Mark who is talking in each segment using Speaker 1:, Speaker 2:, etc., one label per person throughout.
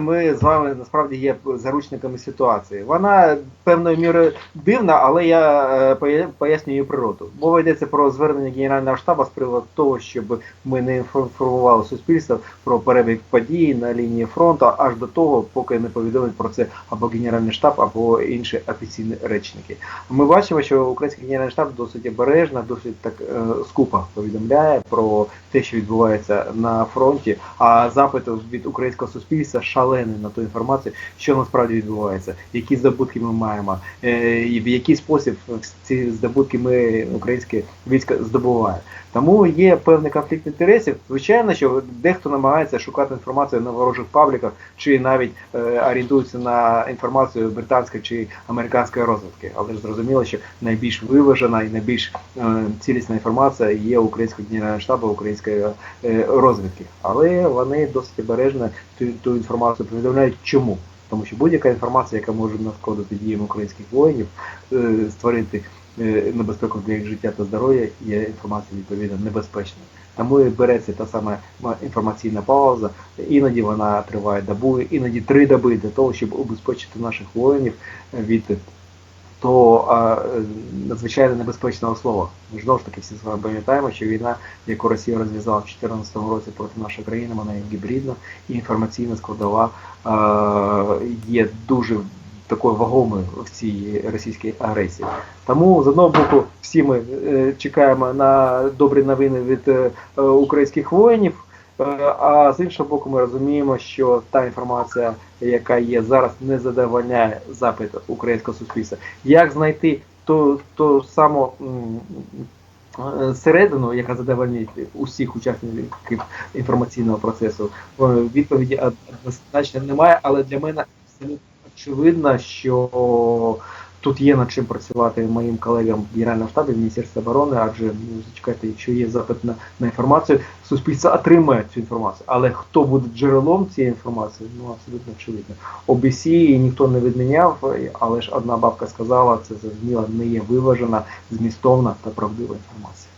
Speaker 1: ми з вами насправді є заручниками ситуації. Вона певною мірою дивна, але я е, пояснюю природу. Мова йдеться про звернення Генерального штабу з приводу того, щоб ми не інформували суспільство про перебіг подій на лінії фронту аж до того, поки не повідомить про це або Генеральний штаб, або інші офіційні речники. Ми бачимо, що український генеральний штаб досить обережно, досить так е, скупо повідомляє про те, що відбувається на фронті. А запит від українського суспільства шалений на ту інформацію, що насправді відбувається, які здобутки ми маємо, е, і в який спосіб ці здобутки ми українське військо здобуває. Тому є певний конфлікт інтересів. Звичайно, що дехто намагається шукати інформацію на ворожих пабліках, чи навіть е, орієнтується на інформацію британської чи американської розвідки. Але ж зрозуміло, що найбільш виважена і найбільш е, цілісна інформація є українського генерального штабу, української е, розвідки. Але вони досить обережно ту, ту інформацію повідомляють. Чому? Тому що будь-яка інформація, яка може нашкодити діям українських воїнів, е, створити небезпеку для їх життя та здоров'я, є інформація відповідно небезпечною. Тому і береться та сама інформаційна пауза. Іноді вона триває добу, іноді три доби для того, щоб убезпечити наших воїнів е, від того е, надзвичайно небезпечного слова. Ми знову ж таки всі з вами пам'ятаємо, що війна, яку Росія розв'язала в 2014 році проти нашої країни, вона є гібридна і інформаційна складова е, є дуже такою вагомою в цій російській агресії. Тому з одного боку, всі ми е, чекаємо на добрі новини від е, українських воїнів. Е, А з іншого боку, ми розуміємо, що та інформація, яка є зараз, не задовольняє запит українського суспільства. Як знайти ту, ту саму середину, яка задовольнить усіх учасників інформаційного процесу? Відповіді однозначно немає, але для мене абсолютно очевидно, що тут є над чим працювати моїм колегам штабі в Міністерстві оборони, адже ну, зачекайте, якщо є запит на, на інформацію, суспільство отримає цю інформацію. Але хто буде джерелом цієї інформації, ну абсолютно очевидно. Її ніхто не відміняв, але ж одна бабка сказала, це зрозуміло, не є виважена, змістовна та правдива інформація.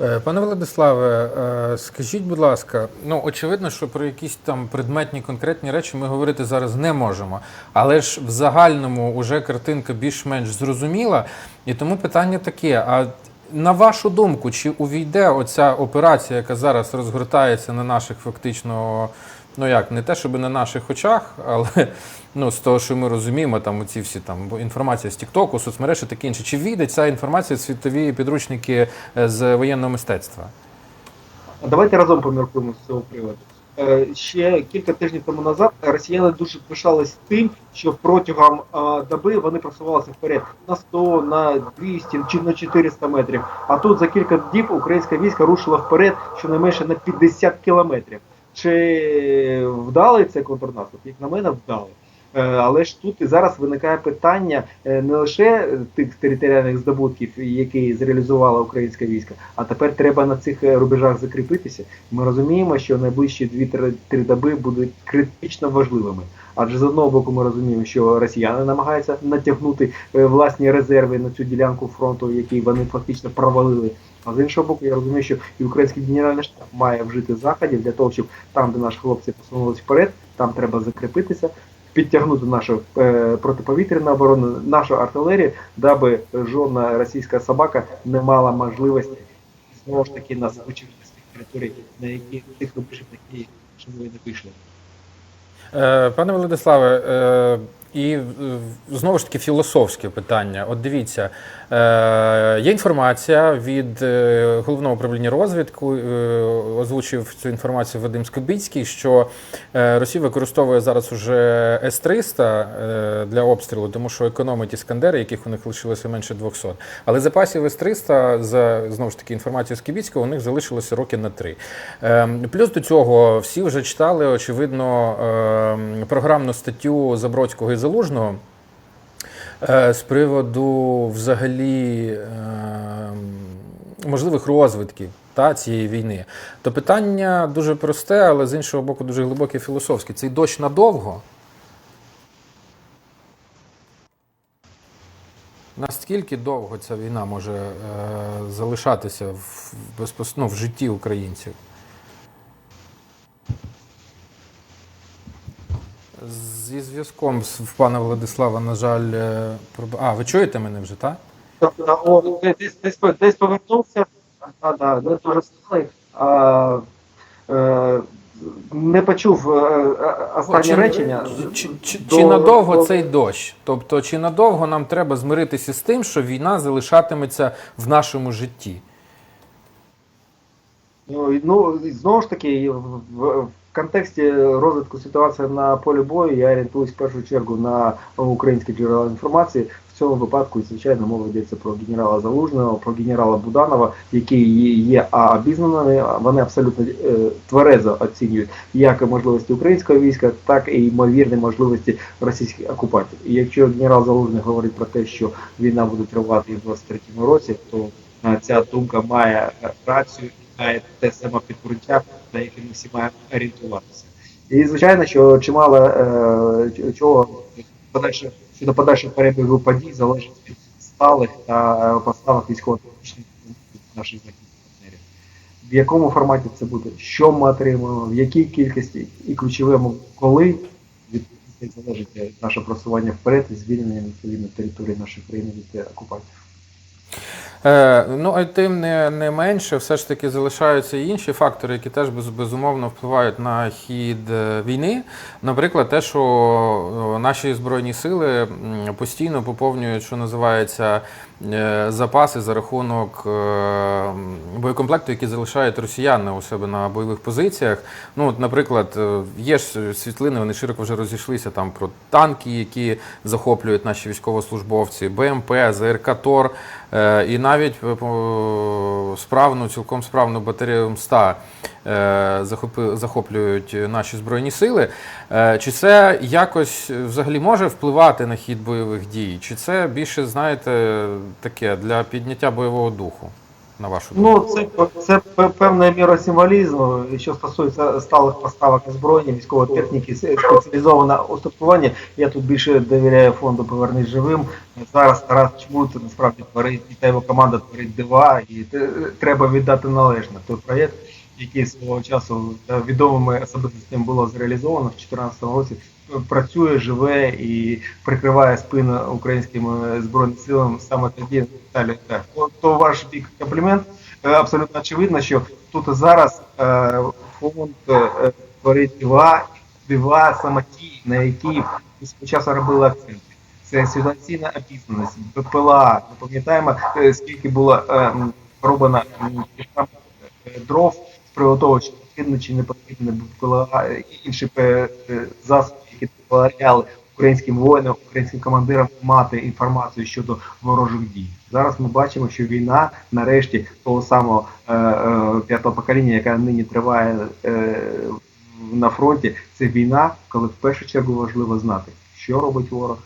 Speaker 2: Е, Пане Владиславе, е, скажіть, будь ласка, ну очевидно, що про якісь там предметні конкретні речі ми говорити зараз не можемо. Але ж в загальному уже картинка більш-менш зрозуміла. І тому питання таке: а на вашу думку, чи увійде оця операція, яка зараз розгортається на наших фактично, ну як, не те, щоб на наших очах, але ну, з того, що ми розуміємо, там оці всі там інформація з Тіктоку, соцмереж і таке інше. Чи війде ця інформація в світові підручники е, з воєнного мистецтва?
Speaker 1: Давайте разом поміркуємо з цього приводу. Е, Ще кілька тижнів тому назад росіяни дуже пишались тим, що протягом е, доби вони просувалися вперед на 100, на 200 чи на 400 метрів. А тут за кілька днів українське військо рушило вперед щонайменше на 50 кілометрів. Чи вдалий цей контрнаступ? Як на мене, вдалий. Е, Але ж тут і зараз виникає питання е, не лише тих територіальних здобутків, які зреалізувала українське військо, а тепер треба на цих е, рубежах закріпитися. Ми розуміємо, що найближчі 2-3 доби будуть критично важливими. Адже з одного боку ми розуміємо, що росіяни намагаються натягнути власні резерви на цю ділянку фронту, які вони фактично провалили. А з іншого боку, я розумію, що і український генеральний штаб має вжити заходів для того, щоб там, де наші хлопці посунулись вперед, там треба закріпитися, підтягнути нашу е, протиповітряну оборону, нашу артилерію, даби жодна російська собака не мала можливості знову ж таки нас вичерпати з тих територій, на які тих рубежів, які що ми не вийшли.
Speaker 2: Е, Пане Владиславе, е, і е, знову ж таки філософське питання. От дивіться, е, є інформація від е, головного управління розвідку, озвучив цю інформацію Вадим Скобіцький, що Росія використовує зараз уже С-300 е, для обстрілу, тому що економить іскандери, яких у них лишилося менше 200. Але запасів С-300, за знову ж таки інформацією Скібіцького, у них залишилося роки на три. Плюс до цього всі вже читали, очевидно, програмну статтю Забродського і Залужного. е, З приводу взагалі е, можливих розвитків та, цієї війни, то питання дуже просте, але з іншого боку, дуже глибоке філософське. Цей дощ надовго. Наскільки довго ця війна може е, залишатися в, ну, в житті українців? Зі зв'язком з в пана Владислава, на жаль, е, проб- а ви чуєте мене вже, так?
Speaker 1: О, десь, десь, десь повернувся, а, да, не дуже стали, а, е, не почув е, е, останнє речення.
Speaker 2: Чи, чи,
Speaker 1: До-
Speaker 2: чи надовго
Speaker 1: до-
Speaker 2: цей дощ? Тобто, чи надовго нам треба змиритися з тим, що війна залишатиметься в нашому житті?
Speaker 1: Ну, ну, знову ж таки, в, в контексті розвитку ситуації на полі бою я орієнтуюсь в першу чергу на українські джерела інформації. В цьому випадку, звичайно, мова йдеться про генерала Залужного, про генерала Буданова, які є- а обізнаними, вони абсолютно е, тверезо оцінюють як можливості українського війська, так і ймовірні можливості російських окупантів. І якщо генерал Залужний говорить про те, що війна буде тривати в 23-му році, то е, ця думка має рацію має те саме підґрунтя, на яке ми всі маємо орієнтуватися. І звичайно, що чимало е, чого подальше щодо подальшого перебігу подій залежить від сталих та поставок військово-технічних наших західних партнерів. В якому форматі це буде, що ми отримуємо, в якій кількості і ключовому коли від залежить наше просування вперед і звільнення відповідно території нашої країни від окупантів.
Speaker 2: Е, ну, а тим не, не менше, все ж таки залишаються і інші фактори, які теж без, безумовно впливають на хід е, війни. Наприклад, те, що е, наші збройні сили постійно поповнюють, що називається, запаси за рахунок е, боєкомплекту, які залишають росіяни у себе на бойових позиціях. Ну, от, наприклад, е, є ж світлини, вони широко вже розійшлися там про танки, які захоплюють наші військовослужбовці, БМП, ЗРК ТОР. Е, І навіть е, справну, цілком справну батарею МСТА е, захоплюють наші збройні сили. Е, Чи це якось взагалі може впливати на хід бойових дій? Чи це більше, знаєте, таке для підняття бойового духу, на вашу думку?
Speaker 1: Ну, це, це пе- певна міра символізму. Що стосується сталих поставок озброєння, військової техніки, спеціалізоване устаткування. Я тут більше довіряю фонду Повернись живим. Зараз Тарас Чмут насправді творить та його команда творить дива, і треба віддати належне той проєкт, який свого часу відомими особистостями було зреалізовано в 2014 році. Працює, живе і прикриває спину українським збройним силам саме тоді Віталій. Так, то, ваш бік комплімент. Е, Абсолютно очевидно, що тут і зараз е, фонд е, творить дива, дива саме на які спочатку робили акценти. Це ситуаційна обізнаність, БПЛА. Ми пам'ятаємо, скільки було е, роблено дров того, що потрібно чи не потрібно і інші е, е, засоби, які дозволяли українським воїнам, українським командирам мати інформацію щодо ворожих дій. Зараз ми бачимо, що війна нарешті того самого е, п'ятого покоління, яка нині триває на фронті, це війна, коли в першу чергу важливо знати, що робить ворог,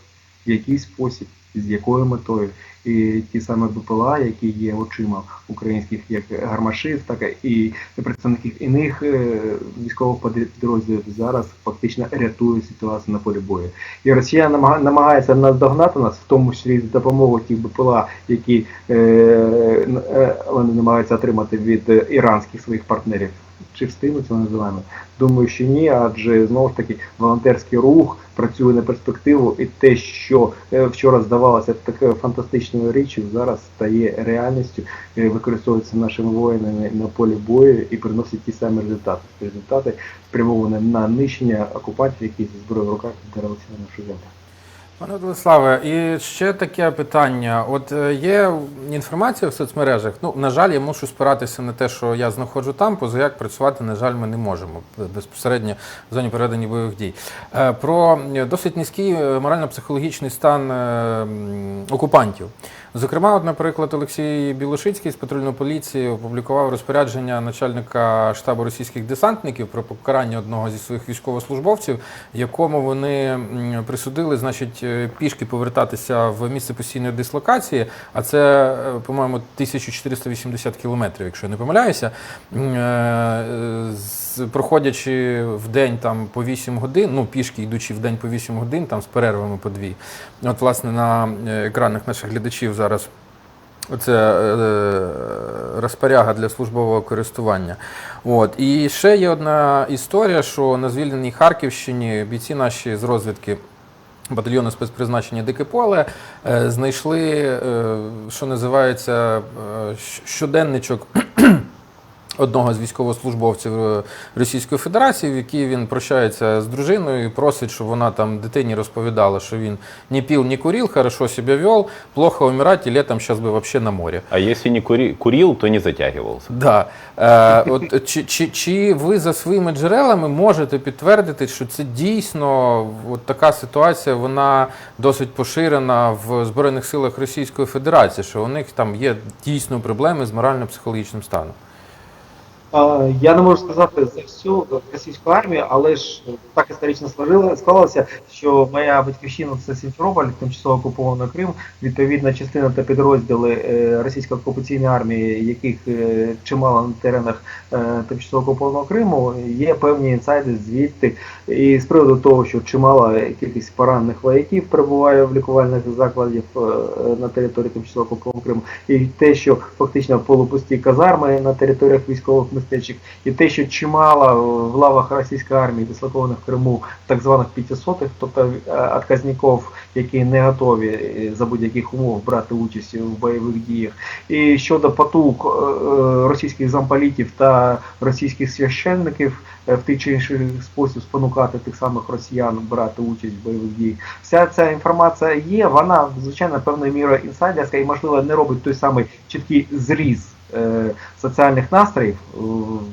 Speaker 1: в який спосіб, з якою метою. І ті самі БПЛА, які є очима українських як гармашів, так і представників іних е, військових підрозділів зараз фактично рятують ситуацію на полі бою. І Росія намага- намагається наздогнати нас, в тому числі з допомогою тих БПЛА, які е, е, вони намагаються отримати від іранських своїх партнерів. Чи встигнуть вони з вами? Думаю, що ні, адже знову ж таки волонтерський рух працює на перспективу, і те, що е, вчора здавалося такою фантастичною річчю, зараз стає реальністю, е, використовується нашими воїнами на полі бою і приносить ті самі результати. Результати спрямовані на нищення окупантів, які зі зброєю в руках вдарилися на нашу землю.
Speaker 2: Пане Владиславе, і ще таке питання. От е, є інформація в соцмережах. Ну, на жаль, я мушу спиратися на те, що я знаходжу там, поза як працювати, на жаль, ми не можемо безпосередньо в зоні проведення бойових дій. Е, Про досить низький е, морально-психологічний стан окупантів. Зокрема, от, наприклад, Олексій Білошицький з патрульної поліції опублікував розпорядження начальника штабу російських десантників про покарання одного зі своїх військовослужбовців, якому вони присудили, значить, е, пішки повертатися в місце постійної дислокації, а це, е, по-моєму, 1480 кілометрів, якщо я не помиляюся. Е, Проходячи в день там по 8 годин, ну пішки йдучи в день по 8 годин, там з перервами по 2. От, власне, на екранах наших глядачів зараз Це е, розпоряга для службового користування. От. І ще є одна історія, що на звільненій Харківщині бійці наші з розвідки батальйону спецпризначення Дике поле е, знайшли, е, що називається, щоденничок. Одного з військовослужбовців е, Російської Федерації, в якій він прощається з дружиною і просить, щоб вона там дитині розповідала, що він не пив, не курив, хорошо себе вел, плохо умирать, і летом зараз би вообще на морі.
Speaker 3: А если не кури- курил, то не затягивался.
Speaker 2: Да. Е, от, чи, чи, чи ви за своїми джерелами можете підтвердити, що це дійсно от така ситуація, вона досить поширена в Збройних силах Російської Федерації, що у них там є дійсно проблеми з морально-психологічним станом?
Speaker 1: Я не можу сказати за всю російську армію, але ж так історично склалося, що моя батьківщина це Сімферополь, тимчасово окупований Крим. Відповідна частина та підрозділи е, російської окупаційної армії, яких е, чимало на теренах е, тимчасово окупованого Криму, є певні інсайди звідти. І з приводу того, що чимала кількість поранених вояків перебуває в лікувальних закладів на території тимчасово окупованого Криму, і те, що фактично полупусті казарми на територіях військових містечок, і те, що чимало в лавах російської армії, дислокованих в Криму, так званих п'ятисотих, тобто е, отказників, які не готові е, за будь-яких умов брати участь в бойових діях. І щодо потуг е, російських замполітів та російських священників в той чи інший спосіб спонукати тих самих росіян брати участь в бойових діях. Вся ця інформація є, вона звичайно певною мірою інсайдерська і можливо не робить той самий чіткий зріз соціальних настроїв е,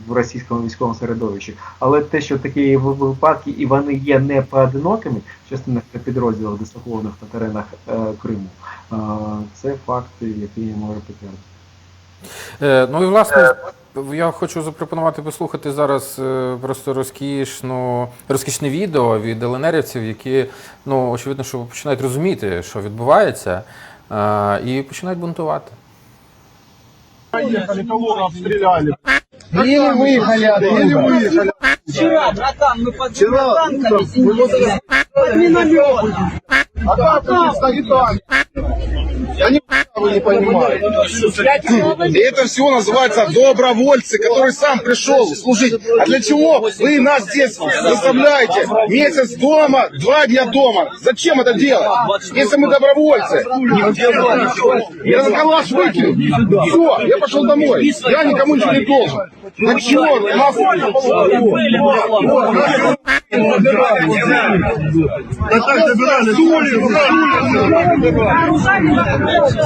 Speaker 1: в російському військовому середовищі, але те, що такі випадки і вони є не поодинокими в підрозділах дислокованих на теренах е, Криму, е, це факт, який я можу підтвердити.
Speaker 2: Е, ну і власне. Я хочу запропонувати послухати зараз е, просто розкішну, розкішне відео від ЛНРівців, які, ну, очевидно, що починають розуміти, що відбувається, е, і починають бунтувати.
Speaker 4: Поехали, кого обстреляли.
Speaker 5: Еле выехали
Speaker 4: Еле
Speaker 5: оттуда.
Speaker 4: выехали.
Speaker 6: Вчера, братан, мы под
Speaker 4: Вчера
Speaker 6: танками
Speaker 4: утром мы вот
Speaker 6: сидели. Под минометом.
Speaker 4: А как тут стоит танк? Я не вы не понимаете. И это все называется добровольцы, который сам пришел служить. А для чего вы нас здесь заставляете? Месяц дома, два дня дома. Зачем это делать? Если мы добровольцы. Я за калаш выкинул. Все, я пошел домой. Я никому ничего не должен. На чего нас...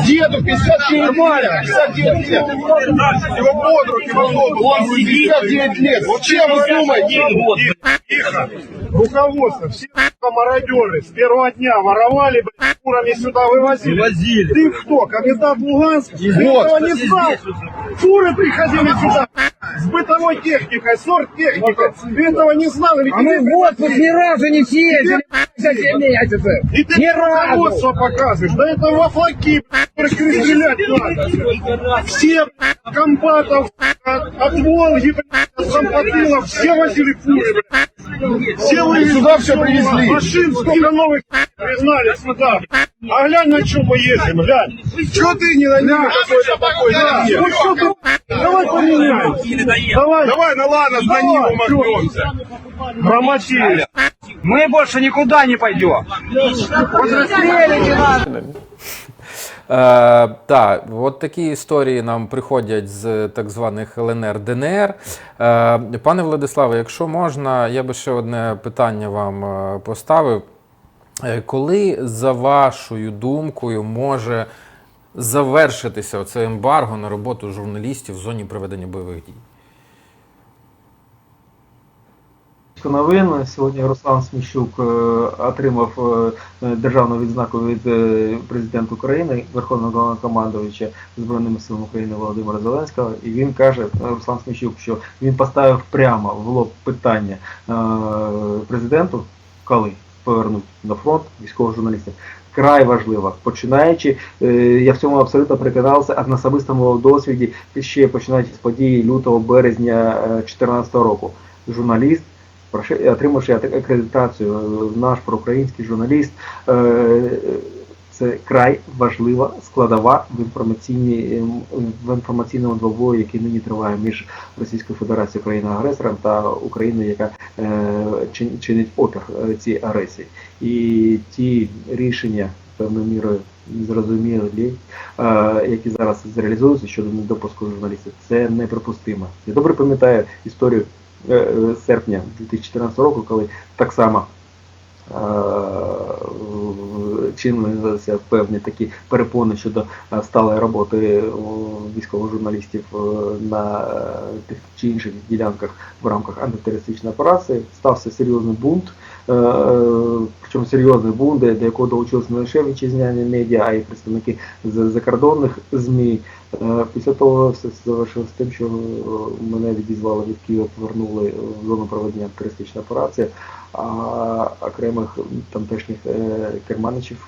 Speaker 4: Деду 59 лет. 59 лет. Его под руки Он 59 лет. Вот чем вы думаете?
Speaker 7: Тихо. Руководство, все мародеры с первого дня воровали, блядь, фурами сюда вывозили.
Speaker 6: Возили.
Speaker 7: Ты кто, комендант Луганска? Ты
Speaker 4: Вот.
Speaker 7: этого не знал? Фуры приходили сюда с бытовой техникой, сорт-техникой. Ты этого не знал? Или
Speaker 5: А мы в отпуск ни разу не съездили за 7 месяцев.
Speaker 7: И ты
Speaker 5: Ни разу.
Speaker 7: руководство показываешь. Да это во флаки, блядь, расстрелять надо. Все блядь, комбатов от, от Волги, блядь, от Зампотылов, все возили блядь. Все вы
Speaker 4: Сюда все привезли.
Speaker 7: Машин сколько новых признали сюда. А глянь, на чем мы ездим, глянь.
Speaker 4: Что ты не на нем какой-то такой?
Speaker 7: Да, ну что ты, давай поменяем. Давай,
Speaker 4: Давай, ну ладно, на Ниву
Speaker 7: чё?
Speaker 4: макнемся.
Speaker 7: промочили.
Speaker 5: Мы больше никуда не пойдем.
Speaker 2: Е, так, от такі історії нам приходять з так званих ЛНР ДНР. Е, пане Владиславе, якщо можна, я би ще одне питання вам е, поставив. Е, Коли, за вашою думкою, може завершитися це ембарго на роботу журналістів в зоні проведення бойових дій?
Speaker 1: Новин. Сьогодні Руслан Сміщук е, отримав е, державну відзнаку від е, президента України, Верховного Головнокомандувача Збройними силами України Володимира Зеленського. І він каже, Руслан Сміщук, що він поставив прямо в лоб питання президенту, коли повернуть на фронт військових журналістів. Край важливо, починаючи, я в цьому абсолютно переконався, а на особистому досвіді ще починаючи з події лютого березня 2014 року. Журналіст отримавши ат- акредитацію, е, наш проукраїнський журналіст, е, це край важлива складова в ем, в інформаційному двобою, який нині триває між Російською Федерацією країною-агресором та Україною, яка е, чинить опір е, цій агресії. І ті рішення певною мірою зрозумілі, е, які зараз зреалізуються щодо недопуску журналістів, це неприпустимо. Я добре пам'ятаю історію е, е, серпня 2014 року, коли так само е, чинилися певні такі перепони щодо е, сталої роботи військових журналістів е, на е, тих чи інших ділянках в рамках антитерористичної операції. Стався серйозний бунт. е, е, Причому серйозний бунт, до якого долучилися не лише вітчизняні медіа, а й представники закордонних ЗМІ. Е, Після того все завершилось тим, що е, мене відізвали від Києва, повернули в зону проведення терористичної операції, а окремих тамтешніх е, керманичів,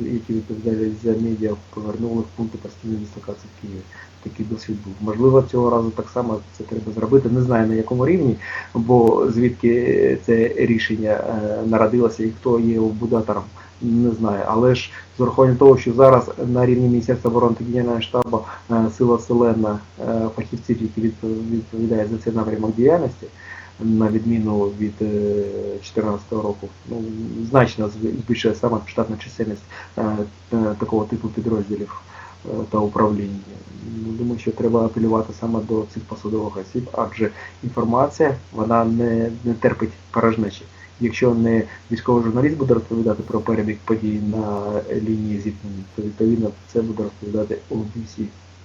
Speaker 1: які відповідають за медіа, повернули в пункти постійної дислокації в Києві. Такий досвід був. Можливо, цього разу так само це треба зробити. Не знаю на якому рівні, бо звідки це рішення народилося і хто є обудатором, не знаю. Але ж з урахуванням того, що зараз на рівні Міністерства оборони та Генерального штабу е, сила селена е, фахівців, які відпов- відповідають за цей напрямок діяльності, на відміну від 2014 року, ну значно збільшує саме штатна чисельність е, е, такого типу підрозділів е, та управління. Ну, Думаю, що треба апелювати саме до цих посадових осіб, адже інформація вона не, не терпить порожнечі. Якщо не військовий журналіст буде розповідати про перебіг подій на лінії зіткнення, то відповідно це буде розповідати OBC.